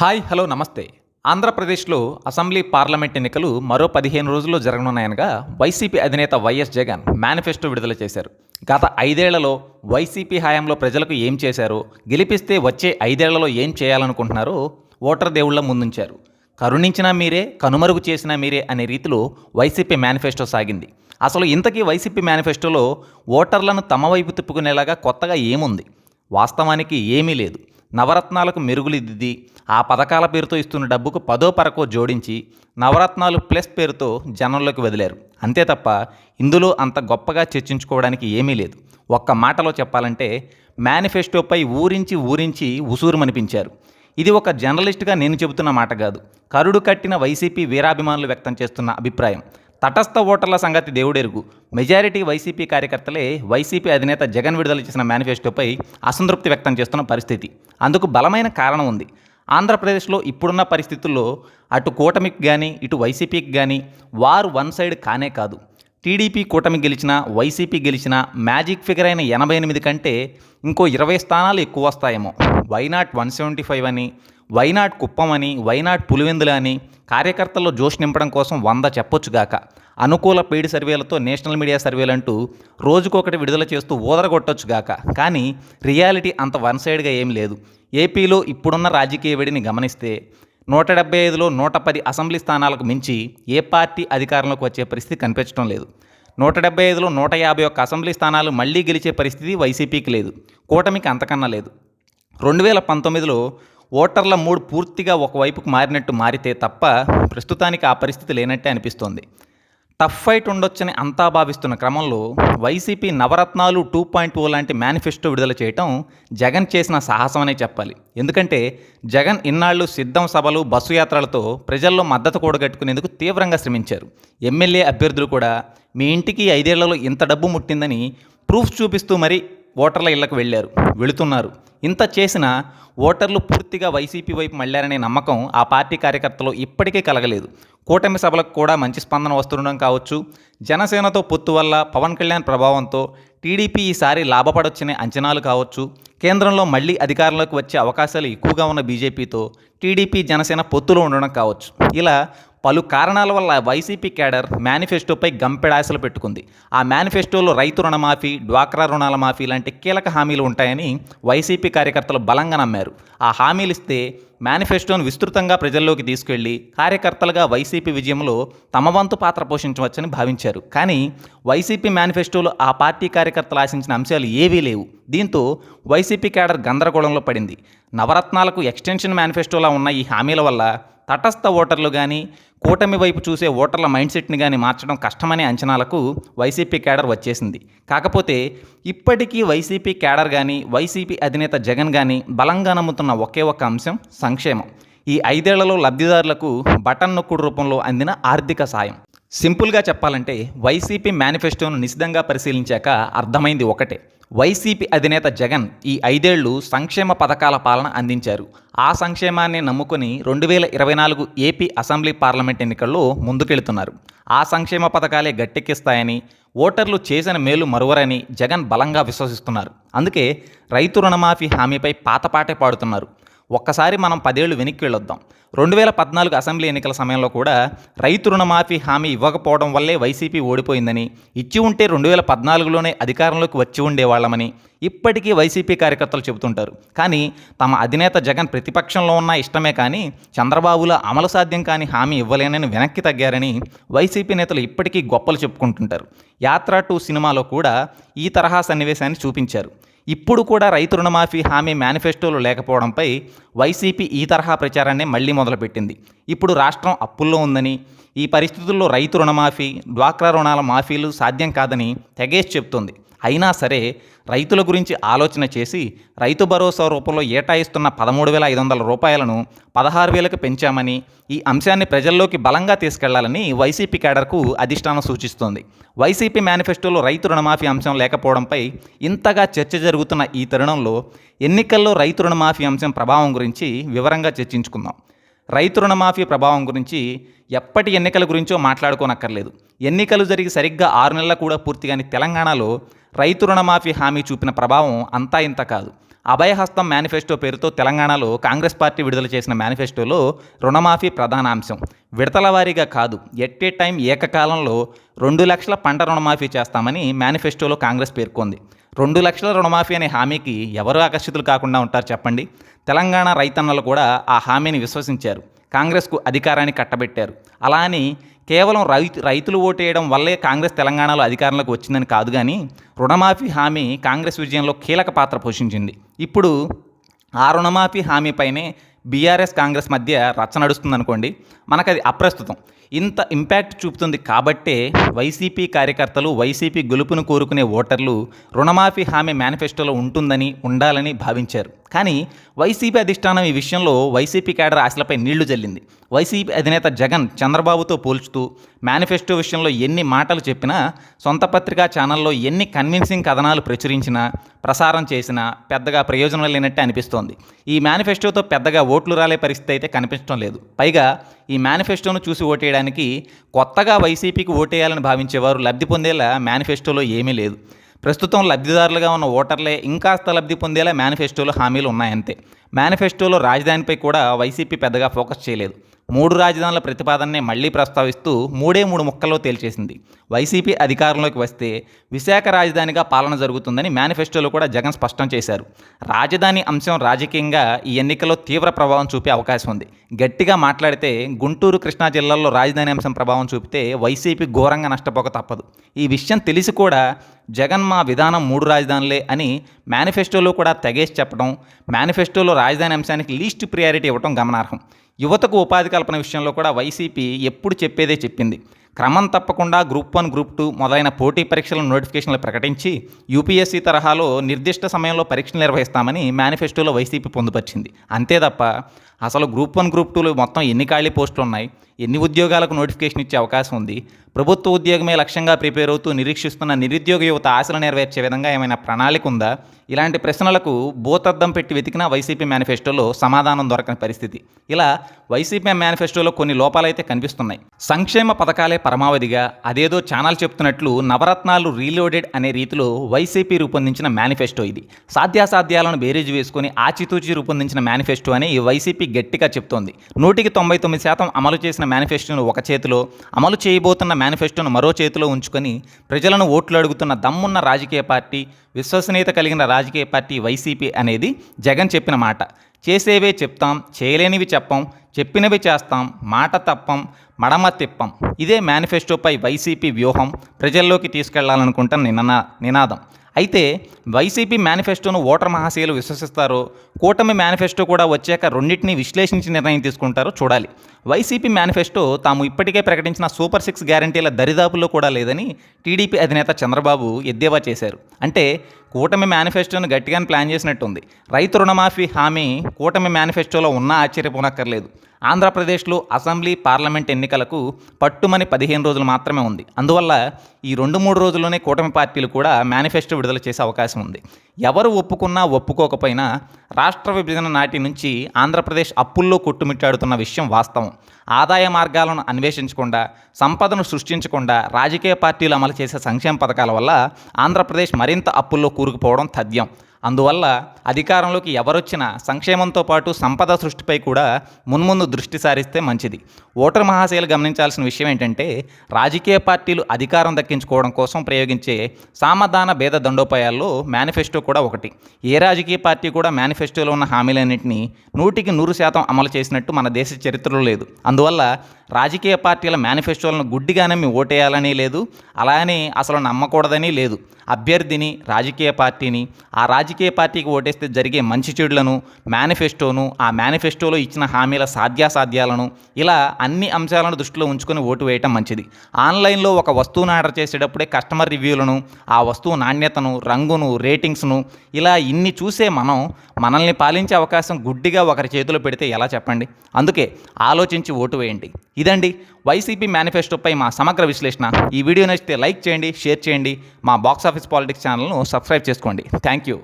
Hi hello నమస్తే. ఆంధ్రప్రదేశ్లో assembly parliament ఎన్నికలు మరో పదిహేను రోజుల్లో జరగనున్నాయనగా వైసీపీ అధినేత వైఎస్ జగన్ మేనిఫెస్టో విడుదల చేశారు. గత ఐదేళ్ళలో వైసీపీ హయాంలో ప్రజలకు ఏం చేశారో గెలిపిస్తే వచ్చే ఐదేళ్ళలో ఏం చేయాలనుకుంటున్నారో ఓటర్ దేవుళ్ళ ముందుంచారు. కరుణించినా మీరే కనుమరుగు చేసినా మీరే అనే రీతిలో వైసీపీ మేనిఫెస్టో సాగింది. అసలు ఇంతకీ వైసీపీ మేనిఫెస్టోలో ఓటర్లను తమ వైపు తిప్పుకునేలాగా కొత్తగా ఏముంది? వాస్తవానికి ఏమీ లేదు. నవరత్నాలకు మెరుగులిద్ది. ఆ పథకాల పేరుతో ఇస్తున్న డబ్బుకు పదో పరకో జోడించి నవరత్నాలు ప్లస్ పేరుతో జనంలోకి వదిలారు. అంతే తప్ప ఇందులో అంత గొప్పగా చర్చించుకోవడానికి ఏమీ లేదు. ఒక్క మాటలో చెప్పాలంటే మేనిఫెస్టోపై ఊరించి ఊరించి ఉసూరుమనిపించారు. ఇది ఒక జర్నలిస్ట్గా నేను చెబుతున్న మాట కాదు. కరుడు కట్టిన వైసీపీ వీరాభిమానులు వ్యక్తం చేస్తున్న అభిప్రాయం. తటస్థ ఓటర్ల సంగతి దేవుడెరుగు. మెజారిటీ వైసీపీ కార్యకర్తలే వైసీపీ అధినేత జగన్ విడుదల చేసిన మేనిఫెస్టోపై అసంతృప్తి వ్యక్తం చేస్తున్న పరిస్థితి. అందుకు బలమైన కారణం ఉంది. ఆంధ్రప్రదేశ్లో ఇప్పుడున్న పరిస్థితుల్లో అటు కూటమికి కానీ ఇటు వైసీపీకి కానీ వారు వన్ సైడ్ కానే కాదు. టీడీపీ కూటమి గెలిచినా వైసీపీ గెలిచినా మ్యాజిక్ ఫిగర్ అయిన ఎనభై ఎనిమిది కంటే ఇంకో ఇరవై స్థానాలు ఎక్కువ వస్తాయేమో. Why not one seventy five అని వైనాట్ కుప్పం అని వైనాట్ పులివెందులు అని కార్యకర్తల్లో జోష్ నింపడం కోసం వంద చెప్పొచ్చుగాక అనుకూల పెయిడ్ సర్వేలతో నేషనల్ మీడియా సర్వేలు అంటూ రోజుకొకటి విడుదల చేస్తూ ఊదరగొట్టొచ్చుగాక కానీ రియాలిటీ అంత వన్ సైడ్గా ఏం లేదు. ఏపీలో ఇప్పుడున్న రాజకీయ వేడిని గమనిస్తే నూట డెబ్బై ఐదులో నూట పది అసెంబ్లీ స్థానాలకు మించి ఏ పార్టీ అధికారంలోకి వచ్చే పరిస్థితి కనిపించడం లేదు. నూట డెబ్బై ఐదులో నూట యాభై ఒక్క అసెంబ్లీ స్థానాలు మళ్ళీ గెలిచే పరిస్థితి వైసీపీకి లేదు. కూటమికి అంతకన్నా లేదు. రెండు వేల పంతొమ్మిదిలో ఓటర్ల మూడు పూర్తిగా ఒకవైపుకు మారినట్టు మారితే తప్ప ప్రస్తుతానికి ఆ పరిస్థితి లేనట్టే అనిపిస్తోంది. టఫ్ ఫైట్ ఉండొచ్చని అంతా భావిస్తున్న క్రమంలో YCP Navaratnalu two point o లాంటి మేనిఫెస్టో విడుదల చేయటం జగన్ చేసిన సాహసమనే చెప్పాలి. ఎందుకంటే జగన్ ఇన్నాళ్ళు సిద్ధం సభలు బస్సు యాత్రలతో ప్రజల్లో మద్దతు కూడగట్టుకునేందుకు తీవ్రంగా శ్రమించారు. ఎమ్మెల్యే అభ్యర్థులు కూడా మీ ఇంటికి ఐదేళ్ళలో ఇంత డబ్బు ముట్టిందని ప్రూఫ్ చూపిస్తూ మరీ ఓటర్ల ఇళ్ళకు వెళ్ళారు వెళుతున్నారు. ఇంత చేసిన ఓటర్లు పూర్తిగా వైసీపీ వైపు మళ్ళారనే నమ్మకం ఆ పార్టీ కార్యకర్తలు ఇప్పటికీ కలగలేదు. కూటమి సభలకు కూడా మంచి స్పందన వస్తుండడం కావచ్చు. జనసేనతో పొత్తు వల్ల పవన్ కళ్యాణ్ ప్రభావంతో టీడీపీ ఈసారి లాభపడొచ్చనే అంచనాలు కావచ్చు. కేంద్రంలో మళ్ళీ అధికారంలోకి వచ్చే అవకాశాలు ఎక్కువగా ఉన్న బీజేపీతో టీడీపీ జనసేన పొత్తులో ఉండడం కావచ్చు. ఇలా పలు కారణాల వల్ల వైసీపీ క్యాడర్ మేనిఫెస్టోపై గంపెడాశలు పెట్టుకుంది. ఆ మేనిఫెస్టోలో రైతు రుణమాఫీ డ్వాక్రా రుణాల మాఫీ లాంటి కీలక హామీలు ఉంటాయని వైసీపీ కార్యకర్తలు బలంగా నమ్మారు. ఆ హామీలు ఇస్తే మేనిఫెస్టోను విస్తృతంగా ప్రజల్లోకి తీసుకెళ్ళి కార్యకర్తలుగా వైసీపీ విజయంలో తమ వంతు పాత్ర పోషించవచ్చని భావించారు. కానీ వైసీపీ మేనిఫెస్టోలో ఆ పార్టీ కార్యకర్తలు ఆశించిన అంశాలు ఏవీ లేవు. దీంతో వైసీపీ క్యాడర్ గందరగోళంలో పడింది. నవరత్నాలకు ఎక్స్టెన్షన్ మేనిఫెస్టోలా ఉన్న ఈ హామీల వల్ల తటస్థ ఓటర్లు కానీ కూటమి వైపు చూసే ఓటర్ల మైండ్ సెట్ని కానీ మార్చడం కష్టమనే అంచనాలకు వైసీపీ క్యాడర్ వచ్చేసింది. కాకపోతే ఇప్పటికీ వైసీపీ క్యాడర్ కానీ వైసీపీ అధినేత జగన్ కానీ బలంగా నమ్ముతున్న ఒకే ఒక అంశం సంక్షేమం. ఈ ఐదేళ్ళలో లబ్ధిదారులకు బటన్ నొక్కుడు రూపంలో అందిన ఆర్థిక సాయం. సింపుల్గా చెప్పాలంటే వైసీపీ మేనిఫెస్టోను నిశితంగా పరిశీలించాక అర్థమైంది ఒకటే. వైసీపీ అధినేత జగన్ ఈ ఐదేళ్ళు సంక్షేమ పథకాల పాలన అందించారు. ఆ సంక్షేమాన్ని నమ్ముకొని రెండు వేల ఇరవై నాలుగు ఏపీ అసెంబ్లీ పార్లమెంట్ ఎన్నికల్లో ముందుకెళ్తున్నారు. ఆ సంక్షేమ పథకాలే గట్టెక్కిస్తాయని ఓటర్లు చేసిన మేలు మరువరని జగన్ బలంగా విశ్వసిస్తున్నారు. అందుకే రైతు రుణమాఫీ హామీపై పాతపాటే పాడుతున్నారు. ఒక్కసారి మనం పదేళ్ళు వెనక్కి వెళ్ళొద్దాం. రెండు వేల పద్నాలుగు అసెంబ్లీ ఎన్నికల సమయంలో కూడా రైతు రుణమాఫీ హామీ ఇవ్వకపోవడం వల్లే వైసీపీ ఓడిపోయిందని ఇచ్చి ఉంటే రెండు వేల పద్నాలుగులోనే అధికారంలోకి వచ్చి ఉండేవాళ్ళమని ఇప్పటికీ వైసీపీ కార్యకర్తలు చెబుతుంటారు. కానీ తమ అధినేత జగన్ ప్రతిపక్షంలో ఉన్న ఇష్టమే కానీ చంద్రబాబులో అమలు సాధ్యం కాని హామీ ఇవ్వలేనని వెనక్కి తగ్గారని వైసీపీ నేతలు ఇప్పటికీ గొప్పలు చెప్పుకుంటుంటారు. యాత్ర టూ సినిమాలో కూడా ఈ తరహా సన్నివేశాన్ని చూపించారు. ఇప్పుడు కూడా రైతు రుణమాఫీ హామీ మేనిఫెస్టోలు లేకపోవడంపై వైసీపీ ఈ తరహా ప్రచారాన్ని మళ్ళీ మొదలుపెట్టింది. ఇప్పుడు రాష్ట్రం అప్పుల్లో ఉందని ఈ పరిస్థితుల్లో రైతు రుణమాఫీ డ్వాక్రా రుణాల మాఫీలు సాధ్యం కాదని తెగేసి చెప్తోంది. అయినా సరే రైతుల గురించి ఆలోచన చేసి రైతు భరోసా రూపంలో ఏటాయిస్తున్న పదమూడు వేల ఐదు వందల రూపాయలను పదహారు వేలకు పెంచామని ఈ అంశాన్ని ప్రజల్లోకి బలంగా తీసుకెళ్ళాలని వైసీపీ కేడర్కు అధిష్టానం సూచిస్తోంది. వైసీపీ మేనిఫెస్టోలో రైతు రుణమాఫీ అంశం లేకపోవడంపై ఇంతగా చర్చ జరుగుతున్న ఈ తరుణంలో ఎన్నికల్లో రైతు రుణమాఫీ అంశం ప్రభావం గురించి వివరంగా చర్చించుకుందాం. రైతు రుణమాఫీ ప్రభావం గురించి ఎప్పటి ఎన్నికల గురించో మాట్లాడుకోనక్కర్లేదు. ఎన్నికలు జరిగి సరిగ్గా ఆరు నెలల కూడా పూర్తిగాని తెలంగాణలో రైతు రుణమాఫీ హామీ చూపిన ప్రభావం అంతా ఇంత కాదు. అభయహస్తం మేనిఫెస్టో పేరుతో తెలంగాణలో కాంగ్రెస్ పార్టీ విడుదల చేసిన మేనిఫెస్టోలో రుణమాఫీ ప్రధాన అంశం. విడతల వారీగా కాదు ఎట్ ఏ టైం ఏకకాలంలో రెండు లక్షల పంట రుణమాఫీ చేస్తామని మేనిఫెస్టోలో కాంగ్రెస్ పేర్కొంది. రెండు లక్షల రుణమాఫీ అనే హామీకి ఎవరు ఆకర్షితులు కాకుండా ఉంటారు చెప్పండి? తెలంగాణ రైతన్నలు కూడా ఆ హామీని విశ్వసించారు. కాంగ్రెస్కు అధికారాన్ని కట్టబెట్టారు. అలా అని కేవలం రైతు రైతులు ఓటేయడం వల్లే కాంగ్రెస్ తెలంగాణలో అధికారంలోకి వచ్చిందని కాదు కానీ రుణమాఫీ హామీ కాంగ్రెస్ విజయంలో కీలక పాత్ర పోషించింది. ఇప్పుడు ఆ రుణమాఫీ హామీపైనే బీఆర్ఎస్ కాంగ్రెస్ మధ్య రచ్చ నడుస్తుందనుకోండి మనకు అది అప్రస్తుతం. ఇంత ఇంపాక్ట్ చూపుతుంది కాబట్టే వైసీపీ కార్యకర్తలు వైసీపీ గెలుపును కోరుకునే ఓటర్లు రుణమాఫీ హామీ మేనిఫెస్టోలో ఉంటుందని ఉండాలని భావించారు. కానీ వైసీపీ అధిష్టానం ఈ విషయంలో వైసీపీ కేడర్ ఆశలపై నీళ్ళు జల్లింది. వైసీపీ అధినేత జగన్ చంద్రబాబుతో పోల్చుతూ మేనిఫెస్టో విషయంలో ఎన్ని మాటలు చెప్పినా సొంత పత్రికా ఛానల్లో ఎన్ని కన్విన్సింగ్ కథనాలు ప్రచురించినా ప్రసారం చేసినా పెద్దగా ప్రయోజనం లేనట్టే అనిపిస్తోంది. ఈ మేనిఫెస్టోతో పెద్దగా ఓట్లు రాలే పరిస్థితి అయితే కనిపించడం లేదు. పైగా ఈ మేనిఫెస్టోను చూసి ఓటేయడానికి కొత్తగా వైసీపీకి ఓటేయాలని భావించేవారు లబ్ధి పొందేలా మేనిఫెస్టోలో ఏమీ లేదు. ప్రస్తుతం లబ్ధిదారులుగా ఉన్న ఓటర్లే ఇంకాస్త లబ్ధి పొందేలా మేనిఫెస్టోలో హామీలు ఉన్నాయంతే. మేనిఫెస్టోలో రాజధానిపై కూడా వైసీపీ పెద్దగా ఫోకస్ చేయలేదు. మూడు రాజధానుల ప్రతిపాదననే మళ్ళీ ప్రస్తావిస్తూ మూడే మూడు ముక్కల్లో తేల్చేసింది. వైసీపీ అధికారంలోకి వస్తే విశాఖ రాజధానిగా పాలన జరుగుతుందని మేనిఫెస్టోలో కూడా జగన్ స్పష్టం చేశారు. రాజధాని అంశం రాజకీయంగా ఈ ఎన్నికల్లో తీవ్ర ప్రభావం చూపే అవకాశం ఉంది. గట్టిగా మాట్లాడితే గుంటూరు కృష్ణా జిల్లాల్లో రాజధాని అంశం ప్రభావం చూపితే వైసీపీ ఘోరంగా నష్టపోక తప్పదు. ఈ విషయం తెలిసి కూడా జగన్ మా విధానం మూడు రాజధానులే అని మేనిఫెస్టోలో కూడా తెగేసి చెప్పడం మేనిఫెస్టోలో రాజధాని అంశానికి లీస్ట్ ప్రియారిటీ ఇవ్వడం గమనార్హం. యువతకు ఉపాధి కల్పన విషయంలో కూడా వైసీపీ ఎప్పుడు చెప్పేదే చెప్పింది. క్రమం తప్పకుండా గ్రూప్ వన్ గ్రూప్ టూ మొదలైన పోటీ పరీక్షల నోటిఫికేషన్లు ప్రకటించి యూపీఎస్సీ తరహాలో నిర్దిష్ట సమయంలో పరీక్షలు నిర్వహిస్తామని మేనిఫెస్టోలో వైసీపీ పొందుపరిచింది. అంతే తప్ప అసలు గ్రూప్ వన్ గ్రూప్ టూలు మొత్తం ఎన్ని ఖాళీ పోస్టులు ఉన్నాయి? ఎన్ని ఉద్యోగాలకు నోటిఫికేషన్ ఇచ్చే అవకాశం ఉంది? ప్రభుత్వ ఉద్యోగమే లక్ష్యంగా ప్రిపేర్ అవుతూ నిరీక్షిస్తున్న నిరుద్యోగ యువత ఆశలు నెరవేర్చే విధంగా ఏమైనా ప్రణాళిక ఉందా? ఇలాంటి ప్రశ్నలకు బోతద్దం పెట్టి వెతికిన వైసీపీ మేనిఫెస్టోలో సమాధానం దొరకని పరిస్థితి. ఇలా వైసీపీ మేనిఫెస్టోలో కొన్ని లోపాలైతే కనిపిస్తున్నాయి. సంక్షేమ పథకాలే పరమావధిగా అదేదో ఛానల్ చెప్తున్నట్లు నవరత్నాలు రీలోడెడ్ అనే రీతిలో వైసీపీ రూపొందించిన మేనిఫెస్టో ఇది. సాధ్యాసాధ్యాలను బేరీజు వేసుకుని ఆచితూచి రూపొందించిన మేనిఫెస్టో అని ఈ వైసీపీ గట్టిగా చెప్తోంది. నూటికి తొంభై తొమ్మిది శాతం అమలు చేసిన మేనిఫెస్టోను ఒక చేతిలో అమలు చేయబోతున్న మేనిఫెస్టోను మరో చేతిలో ఉంచుకొని ప్రజలను ఓట్లు అడుగుతున్న దమ్మున్న రాజకీయ పార్టీ విశ్వసనీయత కలిగిన రాజకీయ పార్టీ వైసీపీ అనేది జగన్ చెప్పిన మాట. చేసేవే చెప్తాం చేయలేనివి చెప్పం చెప్పినవి చేస్తాం మాట తప్పం మడమ తిప్పం ఇదే మేనిఫెస్టోపై వైసీపీ వ్యూహం ప్రజల్లోకి తీసుకెళ్ళాలనుకుంటున్న నినా నినాదం. అయితే వైసీపీ మేనిఫెస్టోను ఓటర్ మహాశీలు విశ్వసిస్తారో కూటమి మేనిఫెస్టో కూడా వచ్చాక రెండింటినీ విశ్లేషించి నిర్ణయం తీసుకుంటారో చూడాలి. వైసీపీ మేనిఫెస్టో తాము ఇప్పటికే ప్రకటించిన సూపర్ సిక్స్ గ్యారంటీల దరిదాపులో కూడా లేదని టీడీపీ అధినేత చంద్రబాబు ఎద్దేవా చేశారు. అంటే కూటమి మేనిఫెస్టోను గట్టిగానే ప్లాన్ చేసినట్టుంది. రైతు రుణమాఫీ హామీ కూటమి మేనిఫెస్టోలో ఉన్నా ఆశ్చర్యపోనక్కర్లేదు. ఆంధ్రప్రదేశ్లో అసెంబ్లీ పార్లమెంట్ ఎన్నికలకు పట్టుమని పదిహేను రోజులు మాత్రమే ఉంది. అందువల్ల ఈ రెండు మూడు రోజుల్లోనే కూటమి పార్టీలు కూడా మేనిఫెస్టో విడుదల చేసే అవకాశం ఉంది. ఎవరు ఒప్పుకున్నా ఒప్పుకోకపోయినా రాష్ట్ర విభజన నాటి నుంచి ఆంధ్రప్రదేశ్ అప్పుల్లో కొట్టుమిట్టాడుతున్న విషయం వాస్తవం. ఆదాయ మార్గాలను అన్వేషించకుండా సంపదను సృష్టించకుండా రాజకీయ పార్టీలు అమలు చేసే సంక్షేమ పథకాల వల్ల ఆంధ్రప్రదేశ్ మరింత అప్పుల్లో కూరుకుపోవడం తథ్యం. అందువల్ల అధికారంలోకి ఎవరొచ్చినా సంక్షేమంతో పాటు సంపద సృష్టిపై కూడా మున్ముందు దృష్టి సారిస్తే మంచిది. ఓటర్ మహాశయలు గమనించాల్సిన విషయం ఏంటంటే రాజకీయ పార్టీలు అధికారం దక్కించుకోవడం కోసం ప్రయోగించే సామధాన భేద దండోపాయాల్లో మేనిఫెస్టో కూడా ఒకటి. ఏ రాజకీయ పార్టీ కూడా మేనిఫెస్టోలో ఉన్న హామీలన్నింటినీ నూటికి నూరు శాతం అమలు చేసినట్టు మన దేశ చరిత్రలో లేదు. అందువల్ల రాజకీయ పార్టీల మేనిఫెస్టోలను గుడ్డిగా నమ్మి ఓటేయాలని లేదు. అలానే అసలు నమ్మకూడదని లేదు. అభ్యర్థిని రాజకీయ పార్టీని ఆ రాజకీయ పార్టీకి ఓటేస్తే జరిగే మంచి చెడులను మేనిఫెస్టోను ఆ మేనిఫెస్టోలో ఇచ్చిన హామీల సాధ్యాసాధ్యాలను ఇలా అన్ని అంశాలను దృష్టిలో ఉంచుకొని ఓటు వేయటం మంచిది. ఆన్లైన్లో ఒక వస్తువును ఆర్డర్ చేసేటప్పుడే కస్టమర్ రివ్యూలను ఆ వస్తువు నాణ్యతను రంగును రేటింగ్స్ను ఇలా ఇన్ని చూసే మనం మనల్ని పాలించే అవకాశం గుడ్డిగా ఒకరి చేతిలో పెడితే ఎలా చెప్పండి? అందుకే ఆలోచించి ఓటు వేయండి. ఇదండి వైసీపీ మేనిఫెస్టోపై మా సమగ్ర విశ్లేషణ. ఈ వీడియో నచ్చితే లైక్ చేయండి షేర్ చేయండి. మా బాక్స్ ఆఫీస్ ఆఫీస్ పాలిటిక్స్ ఛానల్ను సబ్స్క్రైబ్ చేసుకోండి. Thank you.